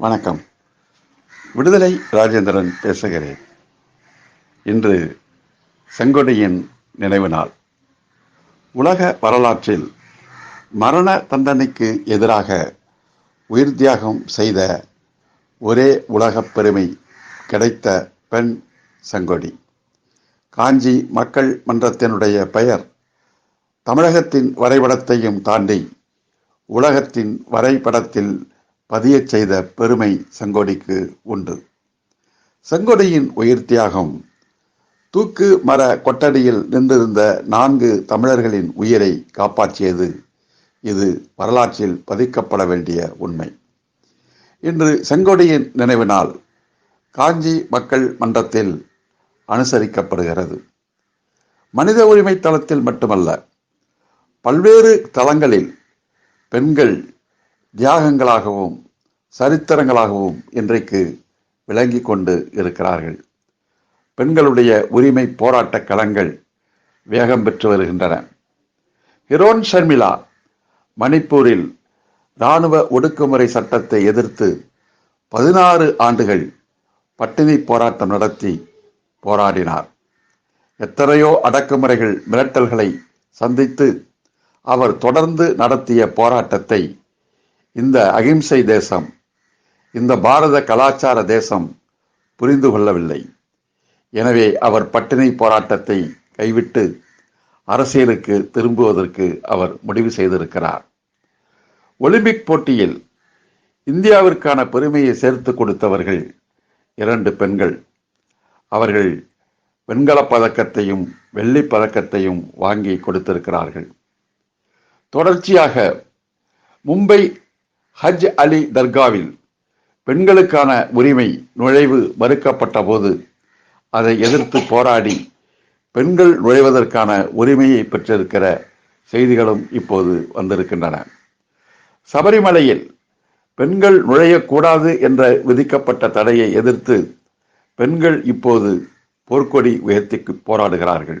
வணக்கம். விடுதலை ராஜேந்திரன் பேசுகிறேன். இன்று செங்கொடியின் நினைவு நாள். உலக வரலாற்றில் மரண தண்டனைக்கு எதிராக உயிர் தியாகம் செய்த ஒரே உலகப் பெருமை கிடைத்த பெண் செங்கொடி. காஞ்சி மக்கள் மன்றத்தினுடைய பெயர் தமிழகத்தின் வரைபடத்தையும் தாண்டி உலகத்தின் வரைபடத்தில் பதியச் செய்த பெருமை செங்கோடிக்கு உண்டு. செங்கொடியின் உயிர் தியாகம். தூக்கு மர கொட்டடியில் நின்றிருந்த நான்கு தமிழர்களின் உயிரை காப்பாற்றியது. இது வரலாற்றில் பதிக்கப்பட வேண்டிய உண்மை. இன்று செங்கொடியின் நினைவு நாள் காஞ்சி மக்கள் மன்றத்தில் அனுசரிக்கப்படுகிறது. மனித உரிமை தளத்தில் மட்டுமல்ல பல்வேறு தளங்களில் பெண்கள் தியாகங்களாகவும் சரித்திரங்களாகவும் இன்றைக்கு விளங்கி கொண்டு இருக்கிறார்கள். பெண்களுடைய உரிமை போராட்ட களங்கள் வேகம் பெற்று வருகின்றன. ஹிரோன் ஷர்மிளா மணிப்பூரில் இராணுவ ஒடுக்குமுறை சட்டத்தை எதிர்த்து பதினாறு ஆண்டுகள் பட்டினி போராட்டம் நடத்தி போராடினார். எத்தனையோ அடக்குமுறைகள் மிரட்டல்களை சந்தித்து அவர் தொடர்ந்து நடத்திய போராட்டத்தை இந்த அகிம்சை தேசம் இந்த பாரத கலாச்சார தேசம் புரிந்து கொள்ளவில்லை. எனவே அவர் பட்டினி போராட்டத்தை கைவிட்டு அரசியலுக்கு திரும்புவதற்கு அவர் முடிவு செய்திருக்கிறார். ஒலிம்பிக் போட்டியில் இந்தியாவிற்கான பெருமையை சேர்த்து கொடுத்தவர்கள் இரண்டு பெண்கள். அவர்கள் வெண்கலப் பதக்கத்தையும் வெள்ளி பதக்கத்தையும் வாங்கி கொடுத்திருக்கிறார்கள். தொடர்ச்சியாக மும்பை ஹஜ் அலி தர்காவில் பெண்களுக்கான உரிமை நுழைவு மறுக்கப்பட்ட போது அதை எதிர்த்து போராடி பெண்கள் நுழைவதற்கான உரிமையை பெற்றிருக்கிற செய்திகளும் இப்போது வந்திருக்கின்றன. சபரிமலையில் பெண்கள் நுழையக்கூடாது என்ற விதிக்கப்பட்ட தடையை எதிர்த்து பெண்கள் இப்போது போர்க்கொடி உயர்த்தி போராடுகிறார்கள்.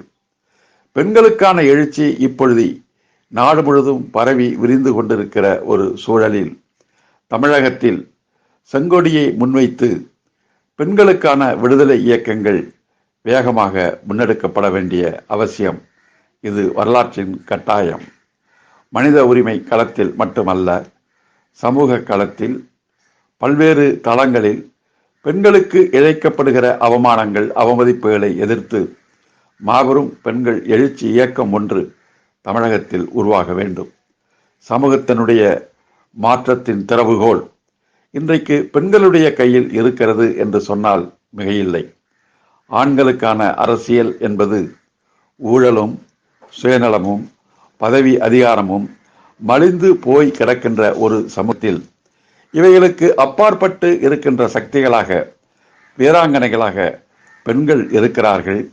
பெண்களுக்கான எழுச்சி இப்பொழுது நாடு முழுவதும் பரவி விரிந்து கொண்டிருக்கிற ஒரு சூழலில் தமிழகத்தில் செங்கொடியை முன்வைத்து பெண்களுக்கான விடுதலை இயக்கங்கள் வேகமாக முன்னெடுக்கப்பட வேண்டிய அவசியம் இது வரலாற்றின் கட்டாயம். மனித உரிமை களத்தில் மட்டுமல்ல சமூக களத்தில் பல்வேறு தளங்களில் பெண்களுக்கு இழைக்கப்படுகிற அவமானங்கள் அவமதிப்புகளை எதிர்த்து மாபெரும் பெண்கள் எழுச்சி இயக்கம் ஒன்று தமிழகத்தில் உருவாக வேண்டும். சமூகத்தினுடைய மாற்றத்தின் திறவுகோல் இன்றைக்கு பெண்களுடைய கையில் இருக்கிறது என்று சொன்னால் மிகையில்லை. ஆண்களுக்கான அரசியல் என்பது ஊழலும் சுயநலமும் பதவி அதிகாரமும் மலிந்து போய் கிடக்கின்ற ஒரு சமூகத்தில் இவைகளுக்கு அப்பாற்பட்டு இருக்கின்ற சக்திகளாக வீராங்கனைகளாக பெண்கள் இருக்கிறார்கள்.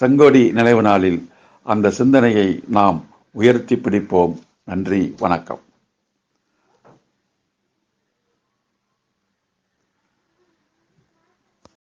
செங்கோடி நினைவு நாளில் அந்த சிந்தனையை நாம் உயர்த்தி பிடிப்போம். நன்றி வணக்கம்.